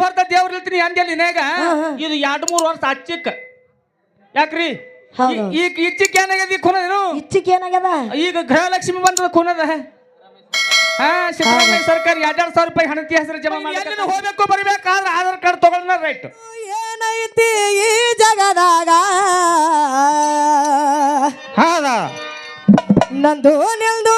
ಹೊರತ ದೇವ್ರ ಇಲ್ತೀನಿ ಹಾ, ಹಾ. ಇದು ಎರಡ್ ಮೂರ್ ವರ್ಷ ಅಚ್ಚಿಕ್ ಯಾಕ್ರಿ? ಹೌದು. ಈ- ಈಗ ಇಚ್ಚಿಕ್ ಏನಾಗ್ಯದ ಈ ಕುನದೇನು ಇಚ್ಚಿಕ್ ಏನಾಗ್ಯದ? ಈಗ ಗೃಹಲಕ್ಷ್ಮಿ ಬಂದದ ಖುನದ ಹಾ ಸಿದ್ದರಾಮಯ್ಯ ಸರ್ಕಾರ ಎರಡೆರಡು ಸಾವಿರ ರೂಪಾಯಿ ಹಣತಿ ಹೆಸರು ಜಮಾ ಮಾಡಿ ಹೋಗ್ಬೇಕು ಬರ್ಬೇಕಾದ್ರೆ ಆಧಾರ್ ಕಾರ್ಡ್ ತಗೊಳ್ಳೋಣ ರೈಟ್ ಏನೈತಿ ಈ ಜಗದಾಗ? ಹೌದಾ? ನಂದು ನಿಲ್ದು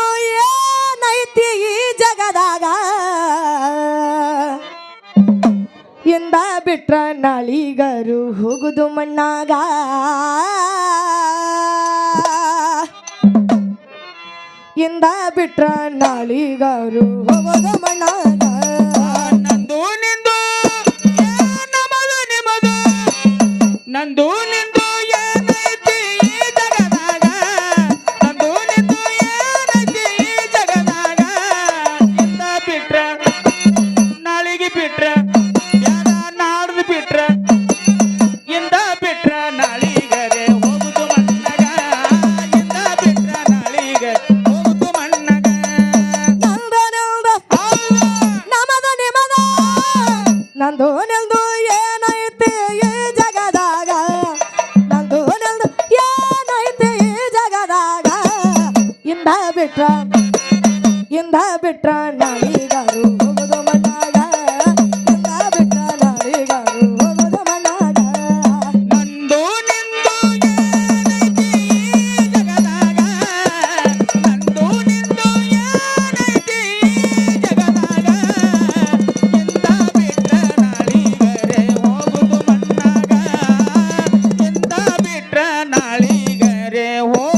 ಇಂದ ಬಿಟ್ರ ನಾಳಿಗರು ಹೋಗುದು ಮಣ್ಣಾಗ. ಇಂದ ಬಿಟ್ರ ನಾಳಿಗರು ಹೋಗುದು ಮಣ್ಣಾಗ. ನಂದು ನಿಲ್ದು ಏನೈತಿ ಈ ಜಗದಾಗ? ನಂದು ನಿಲ್ದು ಏನೈತಿ ಈ ಜಗದಾಗ? ಇಂದ ಬಿಟ್ರ ಇಂದ ಬಿಟ್ರ ನಾಳಿಗಾರು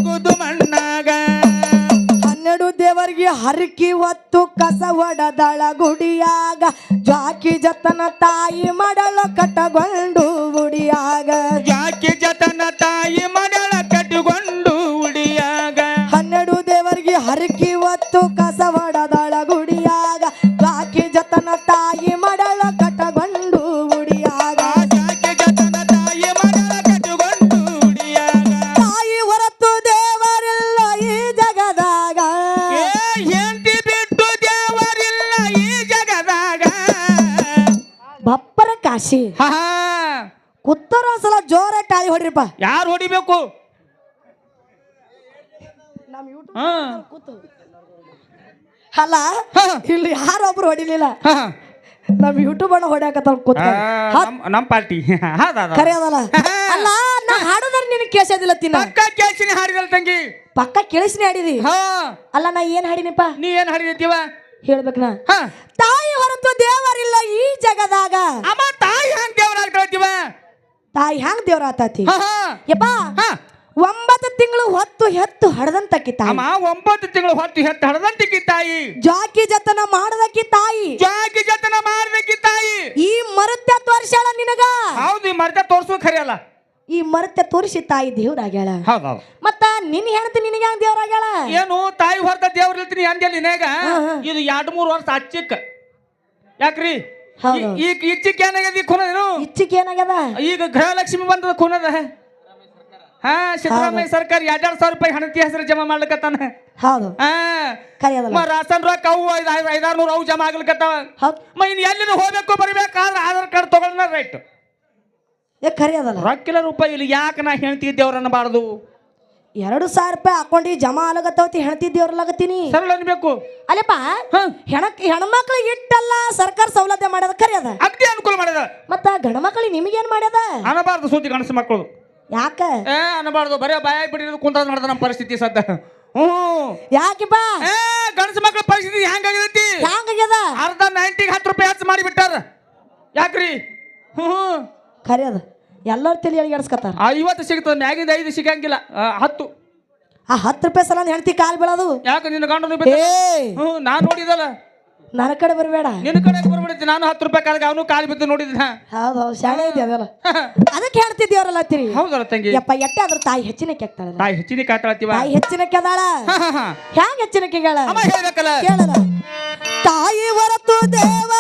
ಹೋಗುದು ಮಣ್ಣಾಗ. ಹನ್ನೆರಡು ದೇವರಿಗೆ ಹರಕಿ ಹೊತ್ತು ಕಸ ಒಡದಳ ಗುಡಿಯಾಗ. ಜಾಕಿ ಜತನ ತಾಯಿ ಮಡಲ ಕಟ್ಟಗೊಂಡು ಗುಡಿಯಾಗ ಜಾಕಿ ಜತನ ತಾಯಿ ಮಡಲ ಕಟ್ಟಿಕೊಂಡು ಉಡಿಯಾಗ. ಹನ್ನೆರಡು ದೇವರಿಗೆ ಹರಕಿ ಹೊತ್ತು ಕಸ ಬಪ್ಪರ ಕಾಶಿ ಹಾ. ಕುತ್ತರ ಸಲ ಜೋರ ಟಾಳಿ ಹೊಡ್ರಿಪ್ಪ. ಯಾರು ಹೊಡಿಬೇಕು? ನಮ್ ಯೂಟ್ಯೂಬ್ ಹಾ. ಕೂತು. ಅಲ್ಲ ಹಾ. ಇಲ್ಲಿ ಯಾರೊಬ್ರು ಹೊಡಿಲಿಲ್ಲ. ಹಾ. ನಮ್ ಯೂಟ್ಯೂಬ್ ಅಣ್ಣ ಹೊಡ್ಯಾಕತ್ತಾರ ಕೂತ್ ಆ, ನಮ್ ನಮ್ ಪಾರ್ಟಿ. ಕರೆ ಅದಲ್ಲ ಅಲ್ಲ ನಾ ಹಾಡೋದ್ರ ನಿನಗೆ ಕೇಳಿಸೋದಿಲ್ಲ ತಿನ್ನ. ಪಕ್ಕ ಕೇಳಿಸಿನಿ ಹಾಡಿದಲ್ ತಂಗಿ. ಪಕ್ಕ ಕೇಳಿಸಿನಿ ಹಾಡಿದಿ. ಹಾ. ಅಲ್ಲ ನಾ ಏನ್ ಹಾಡಿನಿಪ್ಪ? ನೀ ಏನ್ ಹಾಡಿದೀವ? ಹೇಳ್ಬೇಕ್ ನಾ. ತಾಯಿ ಹೊರತು ದೇವರಿಲ್ಲ ಈ ಜಗದಾಗ. ಅಮ್ಮ ತಾಯಿ ಹಂಗ ದೇವರ ತಾಯಿ ಹ್ಯಾಂಗ್ ದೇವ್ರ ಆತಾತಿ? ಯಪ್ಪ ಹಾ. ಒಂಬತ್ತು ತಿಂಗಳು ಹೊತ್ತು ಹೆತ್ತು ಹಡದಂತಕ್ಕಿ ತಾಯಿ. ಅಮ್ಮ ಒಂಬತ್ತು ತಿಂಗಳು ಹೊತ್ತು ಹೆತ್ತು ಹಡದಂತಕ್ಕಿ ತಾಯಿ. ಜಾಕಿ ಜತನ ಮಾಡದಕ್ಕಿ ತಾಯಿ. ಜಾಕಿ ಜತನ ಮಾಡ್ಬೇಕಿ ತಾಯಿ. ಈ ಮರತ್ಯ ತೋರ್ಸ್ಯಾಳ ನಿನಗ. ಹೌದು ಈ ಮರ್ದ ತೋರ್ಸೋ ಖರಿ ಅಲ್ಲ. ಈ ಮರತೆ ತೋರಿಸಿ ತಾಯಿ ದೇವ್ರಾಗ್ಯಾಳ. ಹೌದೌದು ಮತ್ತ ನಿನ್ ಹೆಣತಿ ನಿನಗೆ ಹ್ಯಾಂಗ್ ದೇವ್ರಾಗ್ಯಾಳ? ಏನು ತಾಯಿ ಹೊರತ ದೇವ್ರ ಇರ್ತೀನಿ ಹಾ, ಹಾ. ಇದು ಎರಡ್ ಮೂರ್ ವರ್ಷ ಅಚ್ಚಿಕ್ಕ. ಯಾಕ್ರಿ? ಹೌದು. ಈ- ಈಗ ಇಚ್ಚಿಕ್ ಏನಾಗ್ಯದ ಈ ಕುನದೇನು ಇಚ್ಚಿಕ್ ಏನಾಗ್ಯದ? ಈಗ ಗೃಹಲಕ್ಷ್ಮಿ ಬಂದದ ಖುನದ ಹಾ ಸಿದ್ದರಾಮಯ್ಯ ಸರ್ಕಾರ ಎರಡೆರಡು ಸಾವಿರ ರೂಪಾಯಿ ಹಣತಿ ಹೆಸರು ಜಮಾ ಮಾಡ್ಲಿಕತ್ತಾನ. ಹೌದು. ಹಾ. ರಾಸನ್ ರೊಕ್ಕ ಅವು ಐದು ಐದ್- ಐದಾರು ನೂರು ಅವು ಜಮಾ ಆಗ್ಲಿಕತ್ತಾವ. ಹೌದು. ಮ ಇನ್ ಎಲ್ಲಿನ ಹೋಗ್ಬೇಕು ಬರ್ಬೇಕಾದ್ರೆ ಆಧಾರ್ ಕಾರ್ಡ್ ತಗೊಳ್ಳೋಣ ರೈಟ್ ಏ ಅದಲ್ಲ. ರೊಕ್ಕಿಲ್ಲ ರೂಪಾಯಿ ಇಲ್ಲಿ ಯಾಕೆ ನಾ ಹೆಣ್ತಿ ದೇವ್ರನ್ನ ಅನ್ನಬಾರ್ದು? ಎರಡು ಸಾವಿರ ರೂಪಾಯಿ ಹಾಕೊಂಡು ಜಮಾ ಆಗತ್ತವತಿ ಸರಳ ಅನ್ಬೇಕು. ಅಲ್ಲಪ್ಪ ಹೆಣಕ್ ಹೆಣ ಹೆಣ್ಮಕ್ಳಿಗೆ ಇಟ್ಟಲ್ಲ ಸರ್ಕಾರ ಸೌಲಭ್ಯ ಮಾಡ್ಯದ ಕರೆಯದ ಅದ. ಅಗ್ದಿ ಅನುಕೂಲ ಮಾಡ್ಯದ. ಮತ್ತ ಗಂಡ್ಮಕ್ಳಿಗೆ ನಿಮಗೇನ್ ಮಾಡ್ಯದ? ಅನ್ನಬಾರ್ದು ಸುದ್ದಿ ಗಣಸ ಮಕ್ಕಳು. ಯಾಕ? ಏ ಅನ್ನಬಾರ್ದು. ಬರೀ ಬಾಯ ಬಿಡಿರೋದು ಕುಂತ ನಡೆದ ನಮ್ಮ ಪರಿಸ್ಥಿತಿ ಸದ್ದ. ಹ್ಞೂ ಯಾಕಿಪ್ಪ? ಏ ಗಣಸ ಮಕ್ಕಳ ಪರಿಸ್ಥಿತಿ ಹೆಂಗಾಗೈತಿ ಹ್ಯಾಂಗಾಗ್ಯದ ಅರ್ಧ ನೈಂಟಿಗೆ ಹತ್ತು ರೂಪಾಯಿ ಹೆಚ್ಚು ಮಾಡಿ ಬಿಟ್ಟಾರ ಯಾಕ್ರಿ ಹ್ಞೂ ಅದ. ಎಲ್ಲರ ತಲೆ ಆ ಐವತ್ತು ಸಿಗ್ತದೆ ಮ್ಯಾಗಿಂದ ಐದು ಸಿಗಂಗಿಲ್ಲ ಆ, ಹತ್ತು. ಆ ಹತ್ತು ರೂಪಾಯಿ ಸಲ ಹೆಂಡತಿ ಕಾಲ್ ಬೀಳೋದು? ಯಾಕೆ ನಿನ್ನ ಗಂಡ ಏ! ಹ್ಞೂ ನಾನು ನೋಡಿದಲ್ಲ ನನ್ನ ಕಡೆ ಬರಬೇಡ. ನಿನ್ನ ಕಡೆ ಬರ್ಬಿಡುತ್ತೆ? ನಾನು ಹತ್ತು ರೂಪಾಯಿ ಕಾಲಿಗೆ ಅವನು ಕಾಲು ಬಿದ್ದು ನೋಡಿದ್ನ. ಹೌದು ಹೌದು ಶಾಣೆ ಇದೆ ಅದಲ್ಲ. ಅದಕ್ಕೆ ಹೇಳ್ತಿದ್ದೇವ್ರಲ್ಲ ತಿರಿ ಹೌದಲ್ಲ ತಂಗಿ? ಯಪ್ಪ ಎಟ್ಟೆ ಆದ್ರೆ ತಾಯಿ ಹೆಚ್ಚಿನ ಕೆಕ್ತಾಳ ತಾಯಿ ಹೆಚ್ಚಿನ ಕಾತಾಳ್ತೀವ ತಾಯಿ ಹೆಚ್ಚಿನ ಕೆದಾಳ ಹ್ಯಾಂಗ ಹೆಚ್ಚಿನ ಕೆಗಳ ಅಮ್ಮ ಹೇಳ್ಬೇಕಲ್ಲ. ಕೇಳಲ್ಲ ತಾಯಿ ಹೊರತು ದೇವರಿಲ್ಲ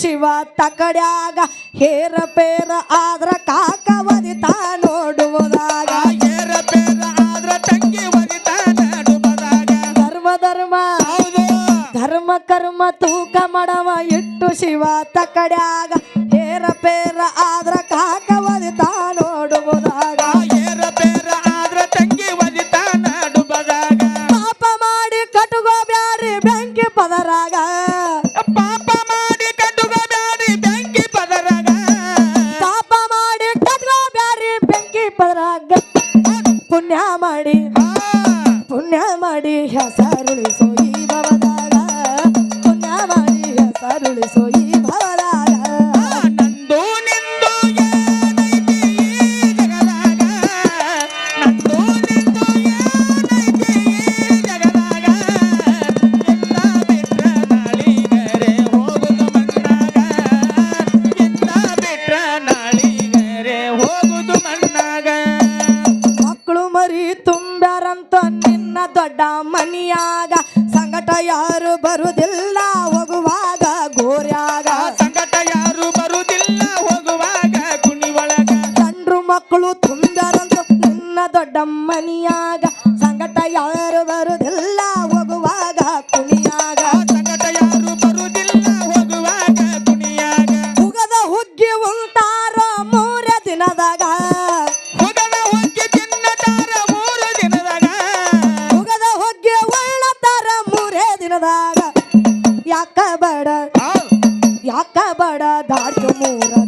ಶಿವ ತಕಡ್ಯಾಗ, ಹೇರ ಪೇರ ಆದ್ರ ಕಾಕ ವದಿತ ನೋಡುವುದಾಗ. ಹೇರ ಪೇರ ಆದ್ರ ತಂಗಿ ವದಿತ ನೋಡುವುದಾಗ ಧರ್ಮ ಧರ್ಮ ಧರ್ಮ, ಕರ್ಮ, ತೂಕ, ಮಡವ ಇಟ್ಟು ಶಿವ ತಕಡ್ಯಾಗ, ಹೇರ ಪೇರ ಆದ್ರ ಕಾಕ ವದಿತ ನೋಡುವುದಾಗ ಹೇರ ಪೇರ ಆದ್ರ ತಂಗಿ ವದಿತ ನೋಡುವುದಾಗ. ಪಾಪ ಮಾಡಿ ಕಟುಗೋ ಬ್ಯಾರಿ ಬೆಂಕಿ ಪದರಾಗ. ಮರಿ ತುಂಬ್ಯಾರಂತ ನಿನ್ನ ದೊಡ್ಡ ಮನಿಯಾಗ. ಸಂಗಟ ಯಾರು ಬರುದಿಲ್ಲ ಹೋಗುವಾಗ ಗೋರ್ಯಾಗ. ಸಂಗಟ ಯಾರು ಬರುದಿಲ್ಲ ಹೋಗುವಾಗ ಕುಣಿ ಒಳಗ ಗಂಡ್ರು ಮಕ್ಕಳು ತುಂಬ್ಯಾರಂತ ನಿನ್ನ ದೊಡ್ಡ ಮನಿಯಾಗ. ಸಂಗಟ ಯಾರು ಬರುದಿಲ್ಲ ಯಾಕ ಬಡ? ಯಾಕ ಬಡ? ದಾಟ ಮೂರ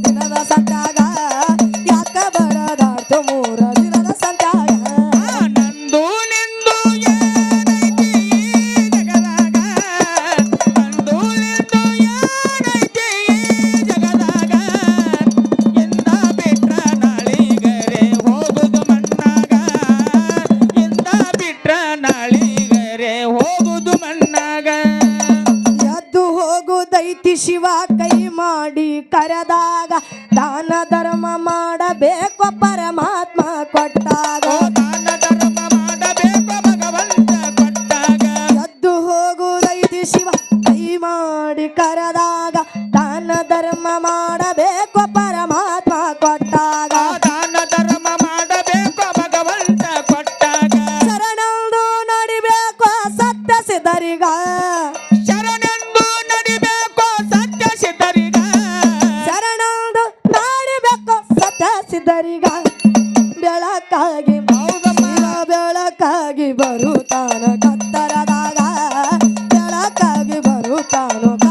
ಕೊಟ್ಟಾಗ ತಾನ ದಾನ ಧರ್ಮ ಮಾಡಬೇಕು ಭಗವಂತ ಕೊಟ್ಟಾಗ. ಎದ್ದು ಹೋಗುವುದೈತಿ ಶಿವ ಕೈ ಮಾಡಿ ಕರೆದಾಗ. ದಾನ ಧರ್ಮ ಮಾಡಬೇಕು ಪರಮಾತ್ಮ ಕೊಟ್ಟಾಗ. ತಾನ ದಾನ ಧರ್ಮ ಮಾಡಬೇಕು ಭಗವಂತ ಕೊಟ್ಟಾಗ. ಶರಣಂದು ನಡಿಬೇಕು ಸತ್ಯ ಸಿದ್ಧರಿಗ. জানো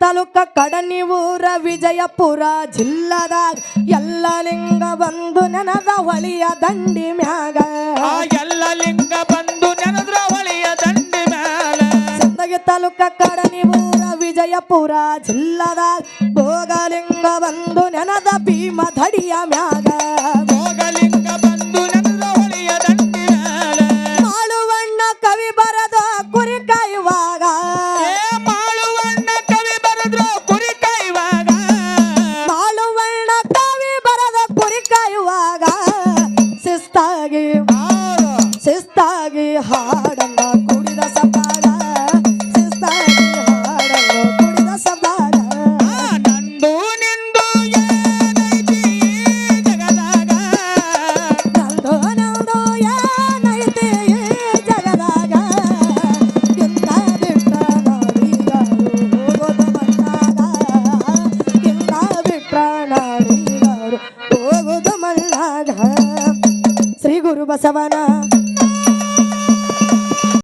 ತಾಲೂಕ ಕಡನಿ ಊರ ವಿಜಯಪುರ ಜಿಲ್ಲದಾಗ ಎಲ್ಲ ಲಿಂಗ ಬಂದು ನೆನದ ಹೊಳಿಯ ದಂಡಿ ಮ್ಯಾಗ. ಆ ಎಲ್ಲ ಲಿಂಗ ಬಂದು ನೆನದ್ರ ಹೊಳಿಯ ದಂಡಿ ಮ್ಯಾಗ. ತಾಲೂಕ ಕಡನಿ ಊರ ವಿಜಯಪುರ ಜಿಲ್ಲದಾಗ ಭೋಗಲಿಂಗ ಬಂದು ನೆನದ ಭೀಮ ಧಡಿಯ ಮ್ಯಾಗ.